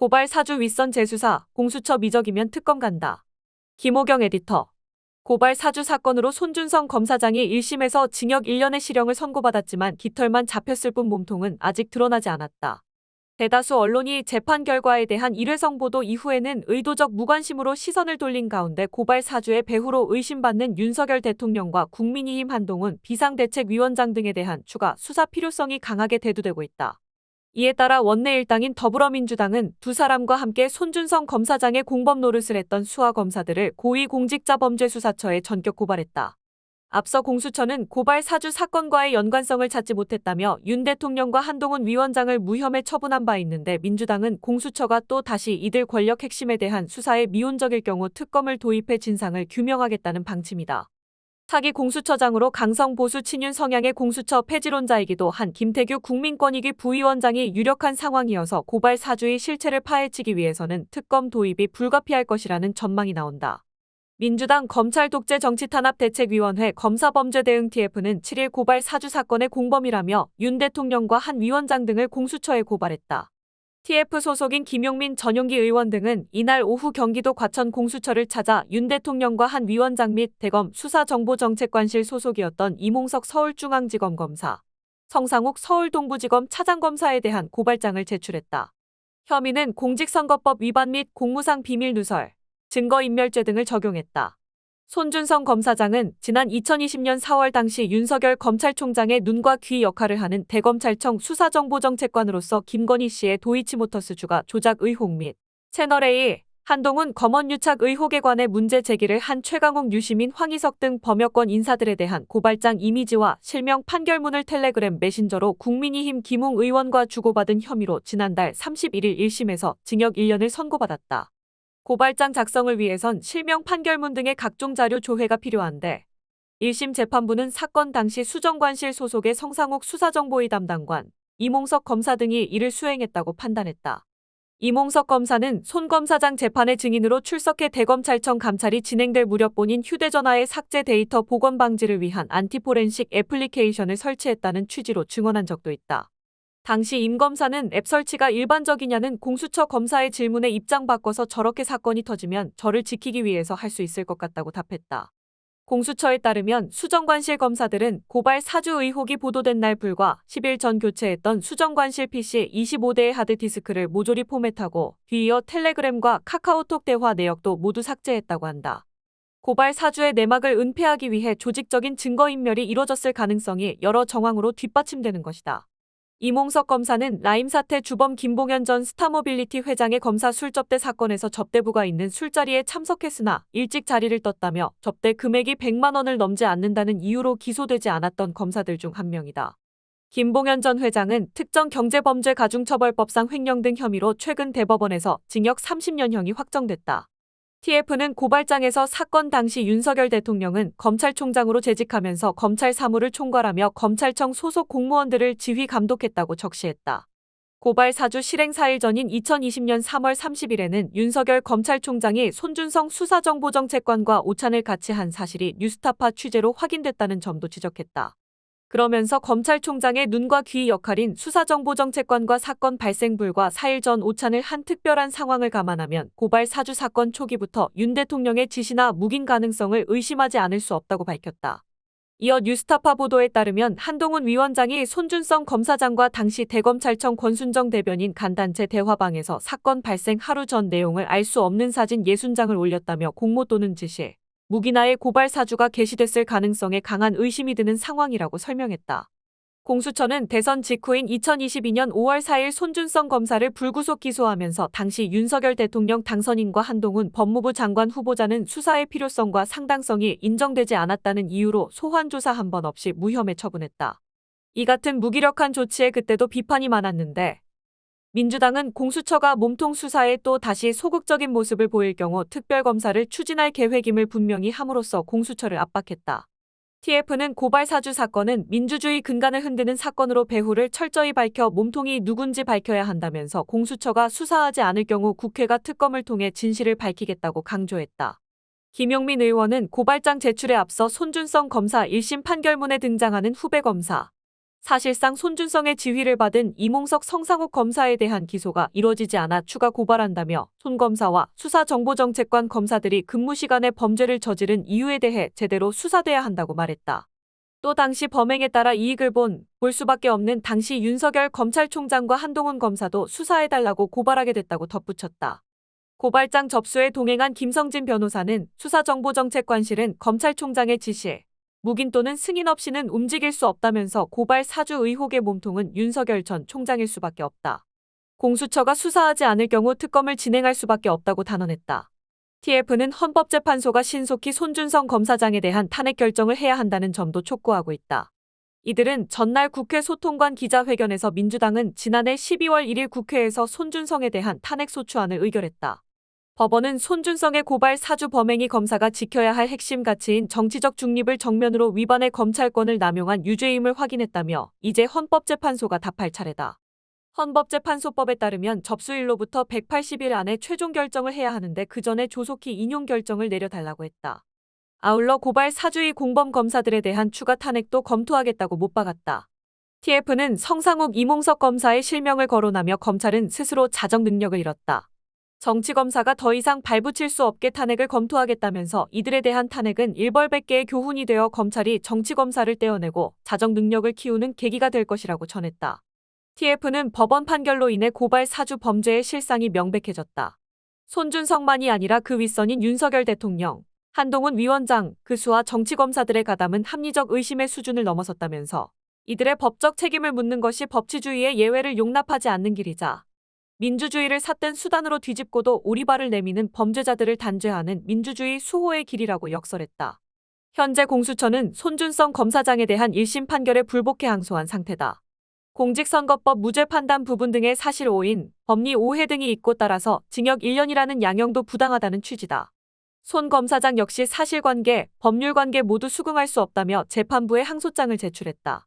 고발 사주 윗선 재수사, 공수처 미적이면 특검 간다. 김호경 에디터. 고발 사주 사건으로 손준성 검사장이 1심에서 징역 1년의 실형을 선고받았지만 깃털만 잡혔을 뿐 몸통은 아직 드러나지 않았다. 대다수 언론이 재판 결과에 대한 일회성 보도 이후에는 의도적 무관심으로 시선을 돌린 가운데 고발 사주의 배후로 의심받는 윤석열 대통령과 국민의힘 한동훈 비상대책위원장 등에 대한 추가 수사 필요성이 강하게 대두되고 있다. 이에 따라 원내 일당인 더불어민주당은 두 사람과 함께 손준성 검사장의 공범 노릇을 했던 수하 검사들을 고위공직자범죄수사처에 전격 고발했다. 앞서 공수처는 고발 사주 사건과의 연관성을 찾지 못했다며 윤 대통령과 한동훈 위원장을 무혐의 처분한 바 있는데 민주당은 공수처가 또 다시 이들 권력 핵심에 대한 수사에 미온적일 경우 특검을 도입해 진상을 규명하겠다는 방침이다. 차기 공수처장으로 강성 보수 친윤 성향의 공수처 폐지론자이기도 한 김태규 국민권익위 부위원장이 유력한 상황이어서 고발 사주의 실체를 파헤치기 위해서는 특검 도입이 불가피할 것이라는 전망이 나온다. 민주당 검찰 독재 정치 탄압 대책위원회 검사범죄 대응 TF는 7일 고발 사주 사건의 공범이라며 윤 대통령과 한 위원장 등을 공수처에 고발했다. TF 소속인 김용민 전용기 의원 등은 이날 오후 경기도 과천 공수처를 찾아 윤 대통령과 한 위원장 및 대검 수사정보정책관실 소속이었던 이몽석 서울중앙지검 검사, 성상욱 서울동부지검 차장검사에 대한 고발장을 제출했다. 혐의는 공직선거법 위반 및 공무상 비밀 누설, 증거인멸죄 등을 적용했다. 손준성 검사장은 지난 2020년 4월 당시 윤석열 검찰총장의 눈과 귀 역할을 하는 대검찰청 수사정보정책관으로서 김건희 씨의 도이치모터스 주가 조작 의혹 및 채널A 한동훈 검언유착 의혹에 관해 문제 제기를 한 최강욱 유시민 황희석 등 범여권 인사들에 대한 고발장 이미지와 실명 판결문을 텔레그램 메신저로 국민의힘 김웅 의원과 주고받은 혐의로 지난달 31일 1심에서 징역 1년을 선고받았다. 고발장 작성을 위해선 실명 판결문 등의 각종 자료 조회가 필요한데 1심 재판부는 사건 당시 수정관실 소속의 성상욱 수사정보위 담당관, 이몽석 검사 등이 이를 수행했다고 판단했다. 이몽석 검사는 손 검사장 재판의 증인으로 출석해 대검찰청 감찰이 진행될 무렵 본인 휴대전화의 삭제 데이터 복원 방지를 위한 안티포렌식 애플리케이션을 설치했다는 취지로 증언한 적도 있다. 당시 임 검사는 앱 설치가 일반적이냐는 공수처 검사의 질문에 입장 바꿔서 저렇게 사건이 터지면 저를 지키기 위해서 할 수 있을 것 같다고 답했다. 공수처에 따르면 수정관실 검사들은 고발 사주 의혹이 보도된 날 불과 10일 전 교체했던 수정관실 PC 25대의 하드디스크를 모조리 포맷하고 뒤이어 텔레그램과 카카오톡 대화 내역도 모두 삭제했다고 한다. 고발 사주의 내막을 은폐하기 위해 조직적인 증거인멸이 이뤄졌을 가능성이 여러 정황으로 뒷받침되는 것이다. 이몽석 검사는 라임 사태 주범 김봉현 전 스타모빌리티 회장의 검사 술 접대 사건에서 접대부가 있는 술자리에 참석했으나 일찍 자리를 떴다며 접대 금액이 100만 원을 넘지 않는다는 이유로 기소되지 않았던 검사들 중 한 명이다. 김봉현 전 회장은 특정 경제범죄 가중처벌법상 횡령 등 혐의로 최근 대법원에서 징역 30년형이 확정됐다. TF는 고발장에서 사건 당시 윤석열 대통령은 검찰총장으로 재직하면서 검찰 사무를 총괄하며 검찰청 소속 공무원들을 지휘 감독했다고 적시했다. 고발 사주 실행 4일 전인 2020년 3월 30일에는 윤석열 검찰총장이 손준성 수사정보정책관과 오찬을 같이 한 사실이 뉴스타파 취재로 확인됐다는 점도 지적했다. 그러면서 검찰총장의 눈과 귀 역할인 수사정보정책관과 사건 발생 불과 4일 전 오찬을 한 특별한 상황을 감안하면 고발 사주 사건 초기부터 윤 대통령의 지시나 묵인 가능성을 의심하지 않을 수 없다고 밝혔다. 이어 뉴스타파 보도에 따르면 한동훈 위원장이 손준성 검사장과 당시 대검찰청 권순정 대변인 간단체 대화방에서 사건 발생 하루 전 내용을 알 수 없는 사진 60장을 올렸다며 공모 또는 지시, 무기나의 고발 사주가 게시됐을 가능성에 강한 의심이 드는 상황이라고 설명했다. 공수처는 대선 직후인 2022년 5월 4일 손준성 검사를 불구속 기소하면서 당시 윤석열 대통령 당선인과 한동훈 법무부 장관 후보자는 수사의 필요성과 상당성이 인정되지 않았다는 이유로 소환 조사 한 번 없이 무혐의 처분했다. 이 같은 무기력한 조치에 그때도 비판이 많았는데 민주당은 공수처가 몸통 수사에 또 다시 소극적인 모습을 보일 경우 특별검사를 추진할 계획임을 분명히 함으로써 공수처를 압박했다. TF는 고발 사주 사건은 민주주의 근간을 흔드는 사건으로 배후를 철저히 밝혀 몸통이 누군지 밝혀야 한다면서 공수처가 수사하지 않을 경우 국회가 특검을 통해 진실을 밝히겠다고 강조했다. 김용민 의원은 고발장 제출에 앞서 손준성 검사 1심 판결문에 등장하는 후배 검사, 사실상 손준성의 지휘를 받은 이몽석 성상욱 검사에 대한 기소가 이뤄지지 않아 추가 고발한다며 손 검사와 수사정보정책관 검사들이 근무 시간에 범죄를 저지른 이유에 대해 제대로 수사돼야 한다고 말했다. 또 당시 범행에 따라 이익을 본, 볼 수밖에 없는 당시 윤석열 검찰총장과 한동훈 검사도 수사해달라고 고발하게 됐다고 덧붙였다. 고발장 접수에 동행한 김성진 변호사는 수사정보정책관실은 검찰총장의 지시에 묵인 또는 승인 없이는 움직일 수 없다면서 고발 사주 의혹의 몸통은 윤석열 전 총장일 수밖에 없다. 공수처가 수사하지 않을 경우 특검을 진행할 수밖에 없다고 단언했다. TF는 헌법재판소가 신속히 손준성 검사장에 대한 탄핵 결정을 해야 한다는 점도 촉구하고 있다. 이들은 전날 국회 소통관 기자회견에서 민주당은 지난해 12월 1일 국회에서 손준성에 대한 탄핵 소추안을 의결했다. 법원은 손준성의 고발 사주 범행이 검사가 지켜야 할 핵심 가치인 정치적 중립을 정면으로 위반해 검찰권을 남용한 유죄임을 확인했다며 이제 헌법재판소가 답할 차례다. 헌법재판소법에 따르면 접수일로부터 180일 안에 최종 결정을 해야 하는데 그 전에 조속히 인용 결정을 내려달라고 했다. 아울러 고발 사주의 공범 검사들에 대한 추가 탄핵도 검토하겠다고 못 박았다. TF는 성상욱 이몽석 검사의 실명을 거론하며 검찰은 스스로 자정 능력을 잃었다. 정치검사가 더 이상 발붙일 수 없게 탄핵을 검토하겠다면서 이들에 대한 탄핵은 일벌백계의 교훈이 되어 검찰이 정치검사를 떼어내고 자정 능력을 키우는 계기가 될 것이라고 전했다. TF는 법원 판결로 인해 고발 사주 범죄의 실상이 명백해졌다. 손준성만이 아니라 그 윗선인 윤석열 대통령, 한동훈 위원장, 그 수와 정치검사들의 가담은 합리적 의심의 수준을 넘어섰다면서 이들의 법적 책임을 묻는 것이 법치주의의 예외를 용납하지 않는 길이자 민주주의를 삿된 수단으로 뒤집고도 오리발을 내미는 범죄자들을 단죄하는 민주주의 수호의 길이라고 역설했다. 현재 공수처는 손준성 검사장에 대한 1심 판결에 불복해 항소한 상태다. 공직선거법 무죄 판단 부분 등의 사실 오인, 법리 오해 등이 있고 따라서 징역 1년이라는 양형도 부당하다는 취지다. 손 검사장 역시 사실관계, 법률관계 모두 수긍할 수 없다며 재판부에 항소장을 제출했다.